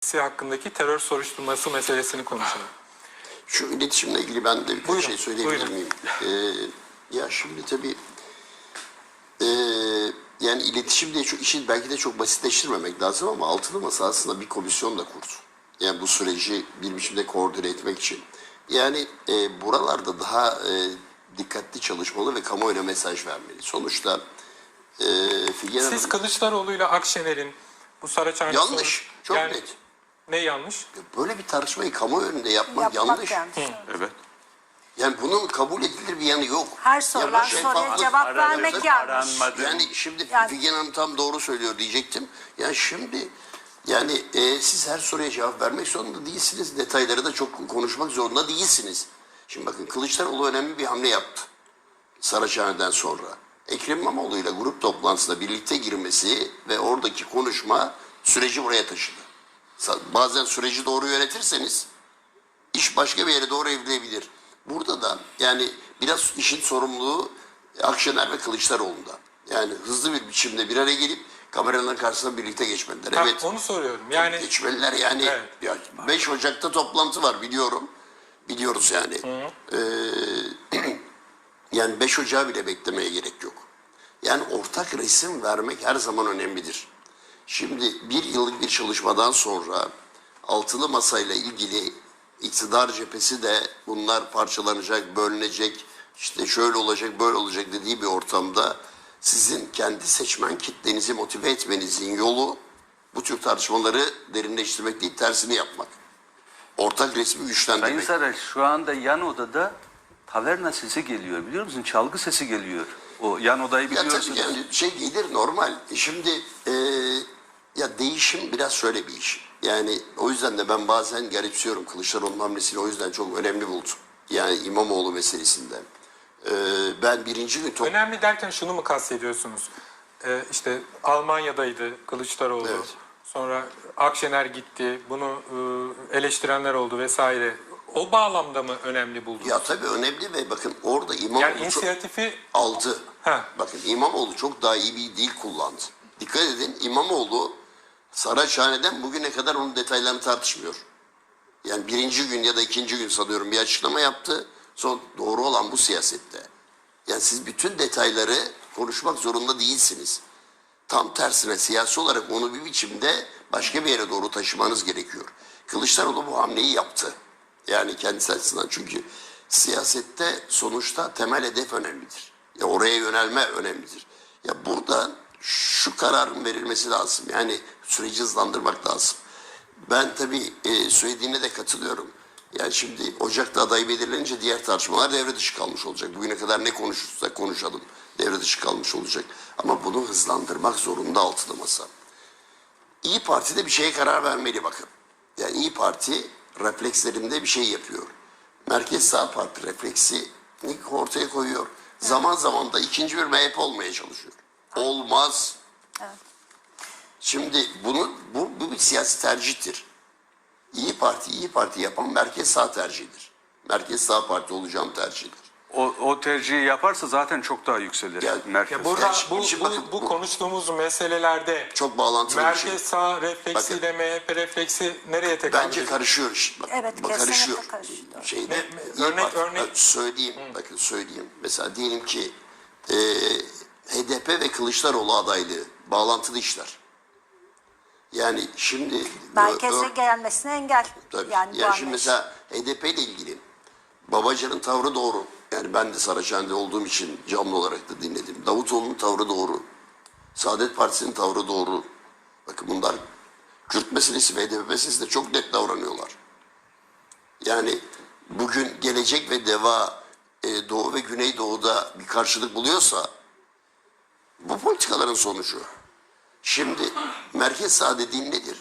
Sisi hakkındaki terör soruşturması meselesini konuşalım. Şu iletişimle ilgili ben de birkaç Buyurun, şey söyleyebilir buyurun. miyim? Ee, ya şimdi tabii ee, yani iletişim diye çok işi belki de çok basitleştirmemek lazım ama altılı masa aslında bir komisyon da kurdu. Yani bu süreci bir biçimde koordine etmek için. Yani ee, buralarda daha ee, dikkatli çalışmalı ve kamuoyuna mesaj vermeli. Sonuçta Figen Siz Hanım Kılıçdaroğlu ile Akşener'in bu Saraçhane yanlış, çok yani net. Ne yanlış? Böyle bir tartışmayı kamuoyu önünde yapmak, Yapmak yanlış. yanlış. Evet. Yani bunun kabul edilir bir yanı yok. Her sorulan Ya soruya şeffaflık- cevap vermek yanlış. aranmadı. Yani şimdi Yani- Figen Hanım tam doğru söylüyor diyecektim. Yani şimdi yani e, siz her soruya cevap vermek zorunda değilsiniz. Detayları da çok konuşmak zorunda değilsiniz. Şimdi bakın Kılıçdaroğlu önemli bir hamle yaptı. Saraçhane'den sonra. Ekrem İmamoğlu ile grup toplantısına birlikte girmesi ve oradaki konuşma süreci buraya taşıdı. Bazen süreci doğru yönetirseniz iş başka bir yere doğru evrilebilir. Burada da yani biraz işin sorumluluğu Akşener ve Kılıçdaroğlu'nda. Yani hızlı bir biçimde bir araya gelip kameraların karşısına birlikte geçmeliler. Ha, evet. Onu soruyorum. Yani Geçmeliler yani. Evet. Ya 5 Ocak'ta toplantı var biliyorum. Biliyoruz yani. Ee, yani 5 Ocağı bile beklemeye gerek yok. Yani ortak resim vermek her zaman önemlidir. Şimdi bir yıllık bir çalışmadan sonra altılı masayla ilgili iktidar cephesi de bunlar parçalanacak, bölünecek, işte şöyle olacak, böyle olacak dediği bir ortamda sizin kendi seçmen kitlenizi motive etmenizin yolu bu tür tartışmaları derinleştirmek değil, tersini yapmak. Ortak resmi Sayın güçlendirmek. Saraç şu anda yan odada taverna sesi geliyor biliyor musun? Çalgı sesi geliyor. O yan odayı Ya biliyorsunuz. tabii yani şey gelir normal. E Şimdi e, ya değişim biraz şöyle bir iş. Yani o yüzden de ben bazen garipsiyorum Kılıçdaroğlu'nun hamlesini o yüzden çok önemli buldum. Yani İmamoğlu meselesinde. E, ben birinci gün önemli derken şunu mu kastediyorsunuz? Ee, işte Almanya'daydı Kılıçdaroğlu. Evet. Sonra Akşener gitti. Bunu e, eleştirenler oldu vesaire. O bağlamda mı önemli buldunuz? Ya tabii önemli ve bakın orada İmamoğlu yani inisiyatifi aldı. Ha. Bakın İmamoğlu çok daha iyi bir dil kullandı. Dikkat edin İmamoğlu Saraçhane'den bugüne kadar onun detaylarını tartışmıyor. Yani birinci gün ya da ikinci gün sanıyorum bir açıklama yaptı. Son doğru olan bu siyasette. Yani siz bütün detayları konuşmak zorunda değilsiniz. Tam tersine siyasi olarak onu bir biçimde başka bir yere doğru taşımanız gerekiyor. Kılıçdaroğlu bu hamleyi yaptı. Yani kendisi açısından çünkü siyasette sonuçta temel hedef önemlidir. Ya oraya yönelme önemlidir. Ya burada şu kararın verilmesi lazım. Yani süreci hızlandırmak lazım. Ben tabii e, söylediğine de katılıyorum. Yani şimdi Ocak'ta aday belirlenince diğer tartışmalar devre dışı kalmış olacak. Bugüne kadar ne konuşursak konuşalım devre dışı kalmış olacak. Ama bunu hızlandırmak zorunda altılı masa. İyi Parti de bir şeye karar vermeli bakın. Yani İyi Parti reflekslerinde bir şey yapıyor. Merkez sağ parti refleksi ortaya koyuyor. Zaman zaman da ikinci bir MHP olmaya çalışıyor. Olmaz. Şimdi bunu bu, bu bir siyasi tercihtir. İyi Parti İyi Parti yapan merkez sağ tercihidir. Merkez sağ parti olacağım tercihidir. O, o tercihi yaparsa zaten çok daha yükselir. Ya- merkez. ya burada bu, şimdi bu, bakın, bu bu- konuştuğumuz meselelerde Çok bağlantılı bir şey. merkez sağ refleksiyle MHP refleksi nereye tekabül Bence ediyor? karışıyor iş. Bak, Evet, bak kesinlikle karışıyor. Şeyde, Ne- ne- İyi örnek- Parti- örnek- bak söyleyeyim, bakın söyleyeyim. Mesela diyelim ki e, HDP ve Kılıçdaroğlu adaylığı bağlantılı işler. Yani şimdi Merkeze gelmesine engel. Tabii. Yani, Yani, şimdi mesela HDP ile ilgili Babacan'ın tavrı doğru. Yani ben de Saraçhane'de olduğum için canlı olarak da dinledim. Davutoğlu'nun tavrı doğru. Saadet Partisi'nin tavrı doğru. Bakın bunlar Kürt meselesi ve HDP meselesi de çok net davranıyorlar. Yani bugün gelecek ve deva e, Doğu ve Güneydoğu'da bir karşılık buluyorsa bu politikaların sonucu. Şimdi merkez sağ dediğin nedir?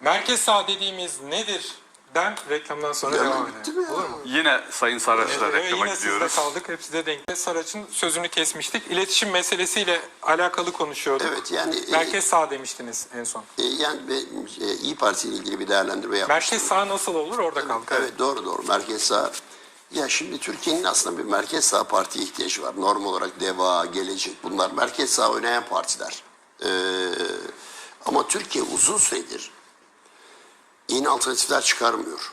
Merkez sağ dediğimiz nedir? Den reklamdan sonra devam bitti edelim. mi ya? Olur mu? Yine Sayın Saraç'la Evet, reklama yine sizde gidiyoruz. kaldık. Hepsi de denk. Saraç'ın sözünü kesmiştik. İletişim meselesiyle alakalı konuşuyorduk. Evet yani e, Merkez sağ demiştiniz en son. E, yani ve, e, İyi Parti ile ilgili bir değerlendirme yapmış. Merkez sağ nasıl olur? Orada kaldık. Evet doğru doğru merkez sağ. Ya şimdi Türkiye'nin aslında bir merkez sağ partiye ihtiyacı var. Normal olarak DEVA, Gelecek bunlar merkez sağ oynayan partiler. Ee, ama Türkiye uzun süredir yeni alternatifler çıkarmıyor.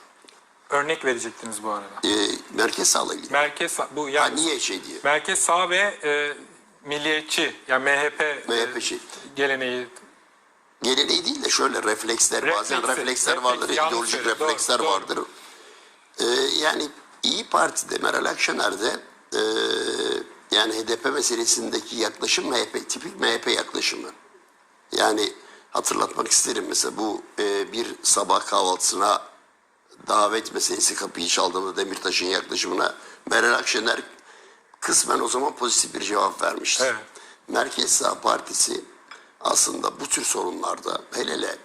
Örnek verecektiniz bu arada. E, merkez sağla ilgili. Merkez sağ- bu Ha, yani niye şey diye. merkez sağ ve e, milliyetçi yani MHP, MHP e, şey. geleneği Geleneği değil de şöyle refleksler bazen Refleksi, refleksler refleks, vardır, yanlış ideolojik söylüyor, refleksler doğru, doğru. vardır. Ee, yani İyi Parti'de Meral Akşener'de ee, yani HDP meselesindeki yaklaşım MHP, tipik MHP yaklaşımı. Yani hatırlatmak isterim mesela bu ee, bir sabah kahvaltısına davet meselesi kapıyı çaldığında Demirtaş'ın yaklaşımına Meral Akşener kısmen o zaman pozitif bir cevap vermişti. Evet. Merkez Sağ Partisi aslında bu tür sorunlarda hele hele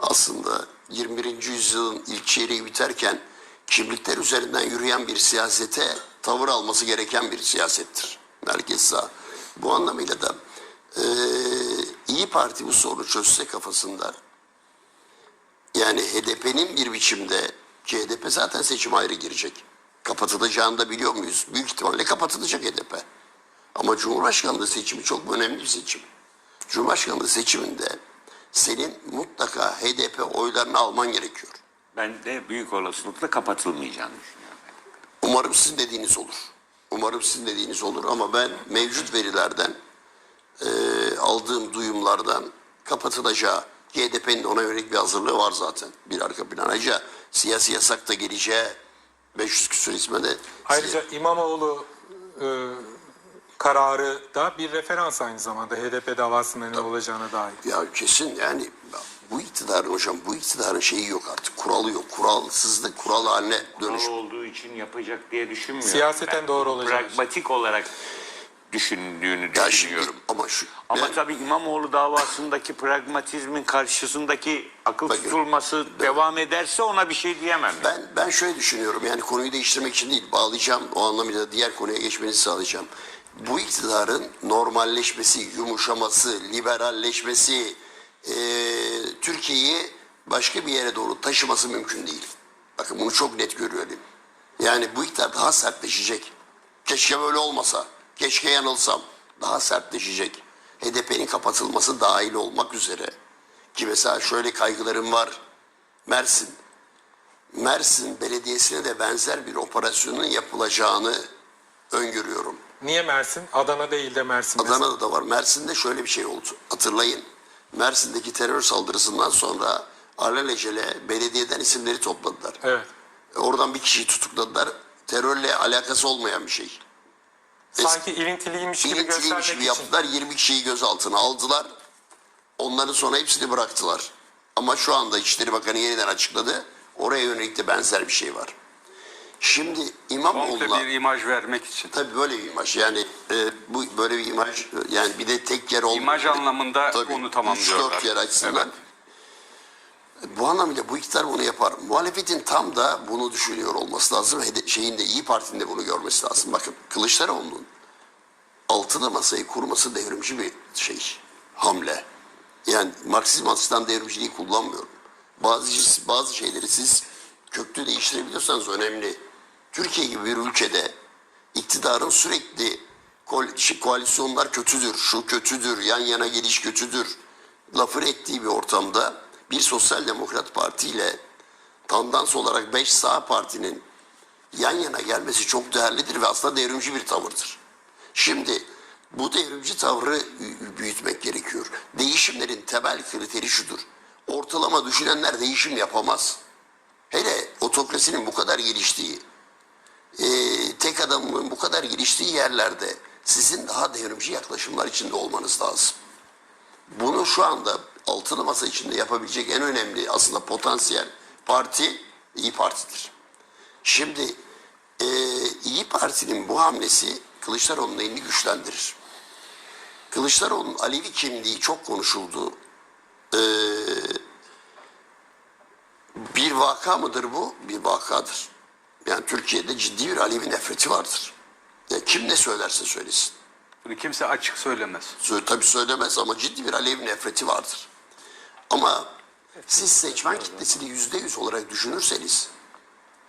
aslında 21. yüzyılın ilk çeyreği biterken kimlikler üzerinden yürüyen bir siyasete tavır alması gereken bir siyasettir. Merkez Sağ. Bu anlamıyla da eee İyi Parti bu sorunu çözse kafasında yani HDP'nin bir biçimde ki HDP zaten seçime ayrı girecek. Kapatılacağını da biliyor muyuz? Büyük ihtimalle kapatılacak HDP. Ama Cumhurbaşkanlığı seçimi çok önemli bir seçim. Cumhurbaşkanlığı seçiminde senin mutlaka HDP oylarını alman gerekiyor. Ben de büyük olasılıkla kapatılmayacağını düşünüyorum. Umarım sizin dediğiniz olur. Umarım sizin dediğiniz olur ama ben mevcut verilerden eee, aldığım duyumlardan kapatılacağı ki HDP'nin ona yönelik bir hazırlığı var zaten. Bir arka plan. Ayrıca siyasi yasak da geleceği 500 küsur isme de Ayrıca İmamoğlu e, kararı da bir referans aynı zamanda HDP davasının ne olacağına dair. Ya kesin yani bu iktidarın hocam bu iktidarın şeyi yok artık. Kuralı yok. Kuralsızlık kural haline dönüş. Doğru olduğu için yapacak diye düşünmüyorum. Siyaseten Ben doğru olacak. Pragmatik olarak düşündüğünü Ya şimdi düşünüyorum. ama şu Ama yani- tabii İmamoğlu davasındaki pragmatizmin karşısındaki akıl Bakın. tutulması devam ederse ona bir şey diyemem. Ben ben şöyle düşünüyorum yani konuyu değiştirmek için değil bağlayacağım o anlamıyla diğer konuya geçmenizi sağlayacağım. Bu iktidarın normalleşmesi, yumuşaması, liberalleşmesi, eee, Türkiye'yi başka bir yere doğru taşıması mümkün değil. Bakın bunu çok net görüyorum. Yani bu iktidar daha sertleşecek. Keşke böyle olmasa. Keşke yanılsam. Daha sertleşecek. HDP'nin kapatılması dahil olmak üzere. Ki mesela şöyle kaygılarım var. Mersin. Mersin Belediyesi'ne de benzer bir operasyonun yapılacağını öngörüyorum. Niye Mersin? Adana değil de Mersin. Adana'da da var. Mersin'de şöyle bir şey oldu. Hatırlayın. Mersin'deki terör saldırısından sonra alelacele belediyeden isimleri topladılar. Evet. Oradan bir kişiyi tutukladılar. Terörle alakası olmayan bir şey. Sanki ilintiliymiş gibi İlintiliymiş göstermek gibi için. yaptılar. 20 kişiyi gözaltına aldılar. Onların sonra hepsini bıraktılar. Ama şu anda İçişleri Bakanı yeniden açıkladı. Oraya yönelik de benzer bir şey var. Şimdi Komple İmamoğlu'na... bir imaj vermek için. Tabii böyle bir imaj. Yani e, bu böyle bir imaj e, yani bir de tek yer olmuyor. İmaj anlamında Tabii, onu tamamlıyorlar. 3-4 yer açısından. Evet. Bu anlamıyla bu iktidar bunu yapar. Muhalefetin tam da bunu düşünüyor olması lazım. Şeyin de İyi Parti'nin de bunu görmesi lazım. Bakın Kılıçdaroğlu'nun altılı masayı kurması devrimci bir şey, hamle. Yani Marksizm açısından devrimciliği kullanmıyorum. Bazı, bazı şeyleri siz köklü değiştirebiliyorsanız önemli. Türkiye gibi bir ülkede iktidarın sürekli koal- şey, koalisyonlar kötüdür, şu kötüdür, yan yana geliş kötüdür lafını ettiği bir ortamda bir sosyal demokrat parti ile tandans olarak 5 sağ partinin yan yana gelmesi çok değerlidir ve aslında devrimci bir tavırdır. Şimdi bu devrimci tavrı büyütmek gerekiyor. Değişimlerin temel kriteri şudur. Ortalama düşünenler değişim yapamaz. Hele otokrasinin bu kadar geliştiği, e, tek adamın bu kadar geliştiği yerlerde sizin daha devrimci yaklaşımlar içinde olmanız lazım. Bunu şu anda altılı masa içinde yapabilecek en önemli aslında potansiyel parti İyi Parti'dir. Şimdi e, İyi Parti'nin bu hamlesi Kılıçdaroğlu'nun elini güçlendirir. Kılıçdaroğlu'nun Alevi kimliği çok konuşuldu. E, bir vaka mıdır bu? Bir vakadır. Yani Türkiye'de ciddi bir Alevi nefreti vardır. Ya kim ne söylerse söylesin. Bunu kimse açık söylemez. Sö- tabii söylemez ama ciddi bir Alevi nefreti vardır. Ama siz seçmen kitlesini yüzde yüz olarak düşünürseniz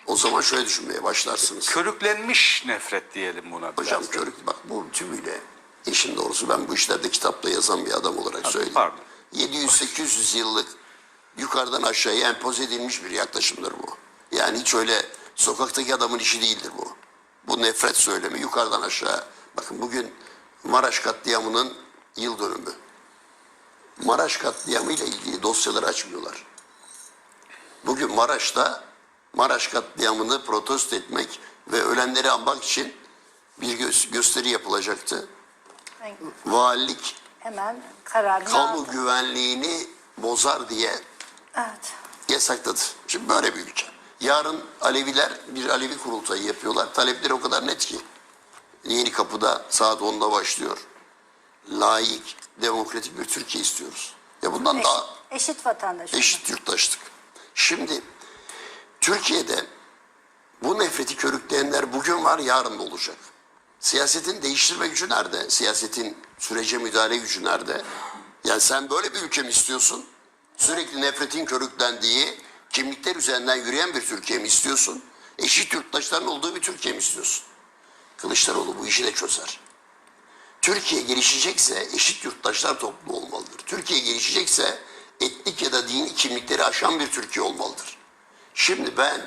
o zaman şöyle düşünmeye başlarsınız. Körüklenmiş nefret diyelim buna biraz. Hocam körük bak bu tümüyle işin doğrusu ben bu işlerde kitapta yazan bir adam olarak söyleyeyim. pardon. 700-800 yıllık yukarıdan aşağıya empoze edilmiş bir yaklaşımdır bu. Yani hiç öyle sokaktaki adamın işi değildir bu. Bu nefret söylemi yukarıdan aşağı. Bakın bugün Maraş katliamının yıl dönümü. Maraş katliamı ile ilgili dosyaları açmıyorlar. Bugün Maraş'ta Maraş katliamını protesto etmek ve ölenleri anmak için bir gö- gösteri yapılacaktı. Valilik Hemen kararını kamu aldım. güvenliğini bozar diye Evet. yasakladı. Şimdi böyle bir ülke. Yarın Aleviler bir Alevi kurultayı yapıyorlar. Talepleri o kadar net ki. Yeni kapıda saat 10'da başlıyor. Layık, demokratik bir Türkiye istiyoruz. Ya bundan Eşit, daha eşit vatandaş. eşit yurttaşlık. Şimdi Türkiye'de bu nefreti körükleyenler bugün var yarın da olacak. Siyasetin değiştirme gücü nerede? Siyasetin sürece müdahale gücü nerede? Yani sen böyle bir ülke mi istiyorsun? Sürekli nefretin körüklendiği, kimlikler üzerinden yürüyen bir Türkiye mi istiyorsun? Eşit yurttaşların olduğu bir Türkiye mi istiyorsun? Kılıçdaroğlu bu işi de çözer. Türkiye gelişecekse eşit yurttaşlar toplumu olmalıdır. Türkiye gelişecekse etnik ya da dini kimlikleri aşan bir Türkiye olmalıdır. Şimdi ben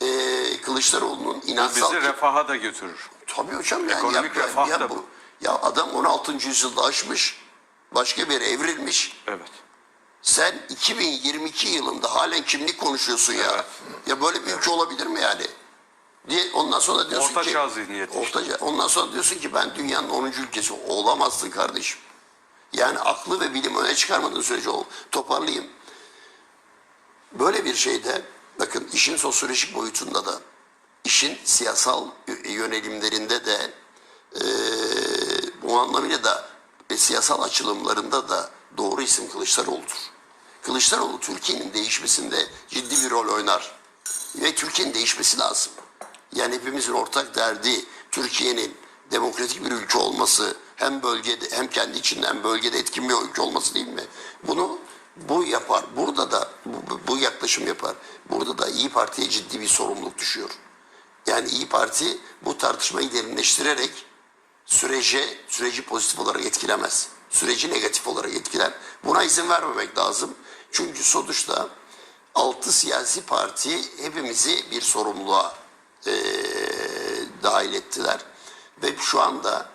eee Kılıçdaroğlu'nun inansal... Bizi refaha da götürür. Tabii hocam yani Ekonomik ya, refah ya da bu. bu. Ya adam 16. yüzyılda aşmış, başka bir yere evrilmiş. Evet. Sen 2022 yılında halen kimlik konuşuyorsun ya. Ya böyle bir ülke olabilir mi yani? Diye ondan sonra diyorsun Orta ki çağ zihniyeti işte. Orta çağ- ondan sonra diyorsun ki ben dünyanın 10. ülkesi olamazsın kardeşim. Yani aklı ve bilim öne çıkarmadığın sürece ol. Toparlayayım. Böyle bir şeyde bakın işin sosyolojik boyutunda da işin siyasal yönelimlerinde de eee, bu anlamıyla da ve siyasal açılımlarında da doğru isim Kılıçdaroğlu'dur. Kılıçdaroğlu Türkiye'nin değişmesinde ciddi bir rol oynar. Ve Türkiye'nin değişmesi lazım. Yani hepimizin ortak derdi Türkiye'nin demokratik bir ülke olması, hem bölgede hem kendi içinde hem bölgede etkin bir ülke olması değil mi? Bunu bu yapar. Burada da bu, bu yaklaşım yapar. Burada da İyi Parti'ye ciddi bir sorumluluk düşüyor. Yani İyi Parti bu tartışmayı derinleştirerek sürece süreci pozitif olarak etkilemez. Süreci negatif olarak etkiler. Buna izin vermemek lazım. Çünkü sonuçta altı siyasi parti hepimizi bir sorumluluğa eee, dahil ettiler. Ve şu anda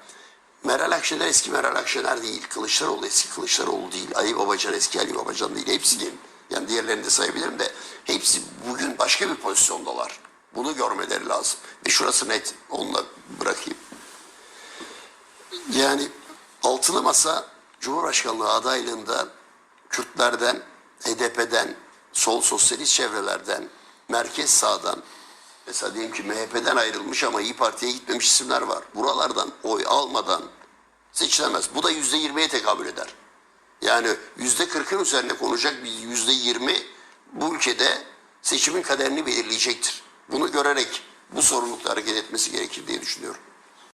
Meral Akşener eski Meral Akşener değil. Kılıçdaroğlu eski Kılıçdaroğlu değil. Ali Babacan eski Ali Babacan değil. Hepsi. Yani diğerlerini de sayabilirim de hepsi bugün başka bir pozisyondalar. Bunu görmeleri lazım. Ve şurası net. Onunla bırakayım. Yani altılı masa Cumhurbaşkanlığı adaylığında Kürtlerden, HDP'den, sol sosyalist çevrelerden, merkez sağdan, mesela diyelim ki MHP'den ayrılmış ama İyi Parti'ye gitmemiş isimler var. Buralardan oy almadan seçilemez. Bu da yüzde yirmiye tekabül eder. Yani yüzde kırkın üzerine konacak bir yüzde yirmi bu ülkede seçimin kaderini belirleyecektir. Bunu görerek bu sorumlulukla hareket etmesi gerekir diye düşünüyorum.